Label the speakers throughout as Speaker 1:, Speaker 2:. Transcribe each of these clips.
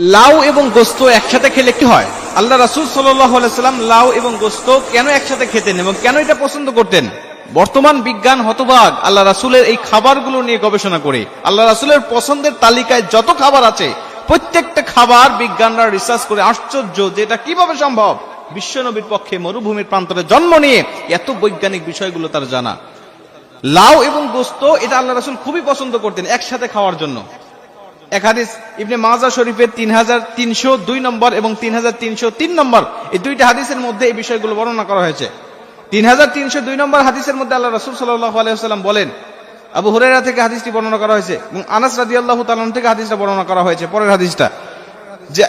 Speaker 1: লাউ এবং গোস্ত একসাথে খেলে কি হয়? আল্লাহ রাসুল সাল্লাম লাউ এবং গোস্ত কেন একসাথে খেতেন এবং কেন এটা পছন্দ করতেন? বর্তমান বিজ্ঞান হতবাগ আল্লাহ রাসুলের এই খাবারগুলো নিয়ে গবেষণা করে। আল্লাহ রাসুলের পছন্দের তালিকায় যত খাবার আছে, প্রত্যেকটা খাবার বিজ্ঞানরা রিসার্চ করে আশ্চর্য যে এটা কীভাবে সম্ভব। বিশ্বনবীর পক্ষে মরুভূমির প্রান্তরে জন্ম নিয়ে এত বৈজ্ঞানিক বিষয়গুলো তার জানা। লাউ এবং গোস্ত এটা আল্লাহ রাসুল খুবই পছন্দ করতেন একসাথে খাওয়ার জন্য। এক হাদিস, ইবনে মাজা শরীফের তিন হাজার তিনশো দুই নম্বর এবং তিন হাজার তিনশো তিন নম্বর। এই দুইটা হাদিসের মধ্যে এই বিষয়গুলো বর্ণনা করা হয়েছে। তিন হাজার তিনশো দুই নম্বর হাদিসের মধ্যে আল্লাহ রসুল সাল্লাহ আলাইসাল্লাম বলেন, আবু হুরেরা থেকে হাদিসটি বর্ণনা করা হয়েছে এবং আনাস রাদি আল্লাহ তালন থেকে হাদিসটা বর্ণনা করা হয়েছে। পরের হাদিসটা, যে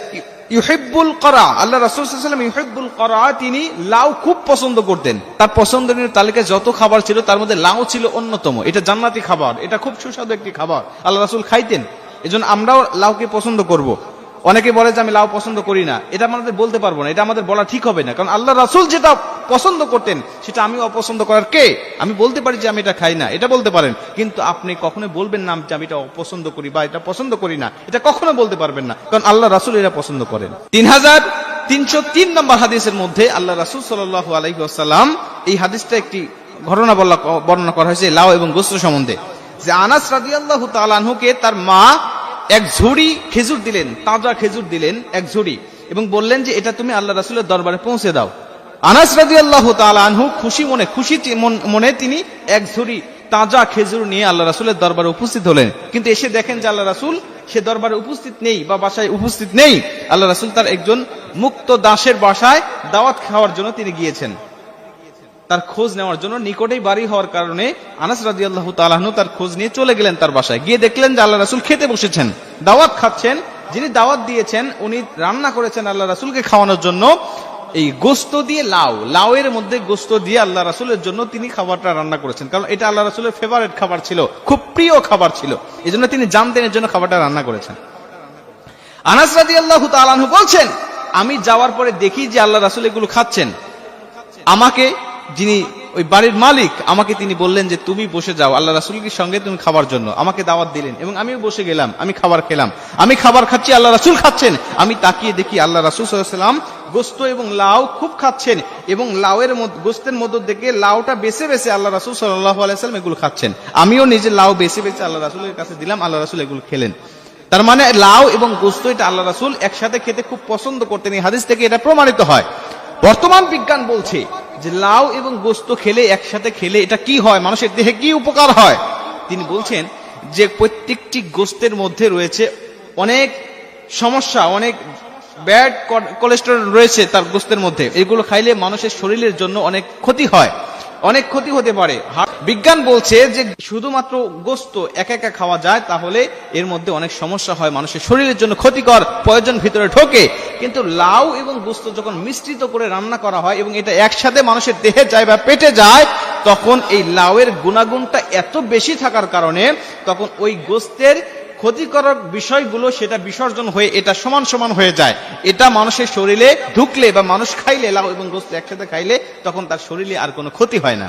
Speaker 1: ইউহিব্বুল করা, আল্লাহ রসুল ওয়াসাল্লাম ইউহিব্বুল করা তিনি লাউ খুব পছন্দ করতেন। তার পছন্দনীয় তালিকায় যত খাবার ছিল তার মধ্যে লাউ ছিল অন্যতম। এটা জান্নাতি খাবার, এটা খুব সুস্বাদু একটি খাবার। আল্লাহ রসুল খাইতেন। এজন্য আমরাও লাউকে পছন্দ করব। অনেকে বলে যে আমি লাউ পছন্দ করি না। এটা আমাদের বলতে পারব না। এটা আমাদের বলা ঠিক হবে না। কারণ আল্লাহ রাসুল যেটা পছন্দ করতেন, সেটা আমি অপছন্দ করার কে? আমি বলতে পারি যে আমি এটা খাই না। এটা বলতে পারেন। কিন্তু আপনি কখনো বলবেন না যে আমি এটা অপছন্দ করি বা এটা পছন্দ করি না। এটা কখনো বলতে পারবেন না। কারণ আল্লাহ রাসুল এটা পছন্দ করেন। তিন হাজার তিনশো তিন নম্বর হাদিসের মধ্যে আল্লাহ রাসূল সাল্লাল্লাহু আলাইহি ওয়াসাল্লাম এই হাদিসটা একটি ঘটনা বলা বর্ণনা করা হয়েছে লাউ এবং গোস্ত সম্বন্ধে। যে আনাস রাদিয়াল্লাহু তাআলা আনহুকে তার মা এক ঝুড়ি খেজুর দিলেন, তাজা খেজুর দিলেন এক ঝুড়ি, এবং বললেন যে, এটা তুমি আল্লাহ রাসূলের দরবারে পৌঁছে দাও। আনাস রাদিয়াল্লাহু আল্লাহ আনহু খুশি মনে খুশি মনে তিনি এক ঝুড়ি তাজা খেজুর নিয়ে আল্লাহ রাসুলের দরবারে উপস্থিত হলেন। কিন্তু এসে দেখেন যে আল্লাহ রাসূল সে দরবারে উপস্থিত নেই বা বাসায় উপস্থিত নেই। আল্লাহ রাসুল তার একজন মুক্ত দাসের বাসায় দাওয়াত খাওয়ার জন্য তিনি গিয়েছেন। তার খোঁজ নেওয়ার জন্য নিকটেই বাড়ি হওয়ার কারণে আনাস রাজি আল্লাহ তালাহনু তার খোঁজ নিয়ে চলে গেলেন তার বাসায়। গিয়ে দেখলেন যে আল্লাহ রাসুল খেতে বসেছেন, দাওয়াত খাচ্ছেন। যিনি দাওয়াত দিয়েছেন, উনি রান্না করেছেন আল্লাহ রাসুলকে খাওয়ানোর জন্য। এই গোস্ত দিয়ে লাউ, লাউয়ের মধ্যে গোস্ত দিয়ে আল্লাহ রাসুলের জন্য তিনি খাবারটা রান্না করেছেন। কারণ এটা আল্লাহ রাসুলের ফেভারেট খাবার ছিল, খুব প্রিয় খাবার ছিল। এই জন্য তিনি জানতেন এর জন্য খাবারটা রান্না করেছেন। আনাস রাজি আল্লাহ তালাহু বলছেন, আমি যাওয়ার পরে দেখি যে আল্লাহ রাসুল এগুলো খাচ্ছেন। আমাকে যিনি ওই বাড়ির মালিক, আমাকে তিনি বললেন যে তুমি বসে যাও, আল্লাহ রাসুলের সঙ্গে তুমি খাবার জন্য। আমাকে দাওয়াত দিলেন এবং আমিও বসে গেলাম, আমি খাবার খেলাম। আমি খাবার খাচ্ছি, আল্লাহ রাসুল খাচ্ছেন। আমি তাকিয়ে দেখি আল্লাহ রাসুল সাল্লাম গোস্ত এবং লাউ খুব খাচ্ছেন এবং লাউয়ের গোস্তের মধ্য থেকে লাউটা বেছে বেছে আল্লাহ রাসুল সাল্লাহ আলাইসাল্লাম এগুলো খাচ্ছেন। আমিও নিজে লাউ বেছে বেছে আল্লাহ রাসুলের কাছে দিলাম, আল্লাহ রাসুল এগুলো খেলেন। তার মানে লাউ এবং গোস্ত এটা আল্লাহ রাসুল একসাথে খেতে খুব পছন্দ করতেন। এই হাদিস থেকে এটা প্রমাণিত হয়। বর্তমান বিজ্ঞান বলছে যে লাউ এবং গোস্ত খেলে, একসাথে খেলে এটা কি হয়? মানুষের দেহে কি উপকার হয়? তিনি বলছেন যে প্রত্যেকটি গোস্তের মধ্যে রয়েছে অনেক সমস্যা, অনেক ব্যাড কোলেস্টেরল রয়েছে তার গোস্তের মধ্যে। এগুলো খাইলে মানুষের শরীরের জন্য অনেক ক্ষতি হয়। অনেক ক্ষতি হতে পারে। বিজ্ঞান বলছে যে শুধুমাত্র গোস্ত একা একা খাওয়া যায়, তাহলে এর মধ্যে অনেক সমস্যা হয়। মানুষের শরীরের জন্য ক্ষতিকর, প্রয়োজন ভিতরে ঢোকে। কিন্তু লাউ এবং গোস্ত যখন মিশ্রিত করে রান্না করা হয় এবং এটা একসাথে মানুষের দেহে যায় বা পেটে যায়, তখন এই লাউয়ের গুণাগুণটা এত বেশি থাকার কারণে তখন ওই গোস্তের ক্ষতিকারক বিষয়গুলো সেটা বিসর্জন হয়ে এটা সমান সমান হয়ে যায়। এটা মানুষের শরীরে ঢুকলে বা মানুষ খাইলে লাউ এবং গোস্ত একসাথে খাইলে তখন তার শরীরে আর কোনো ক্ষতি হয় না।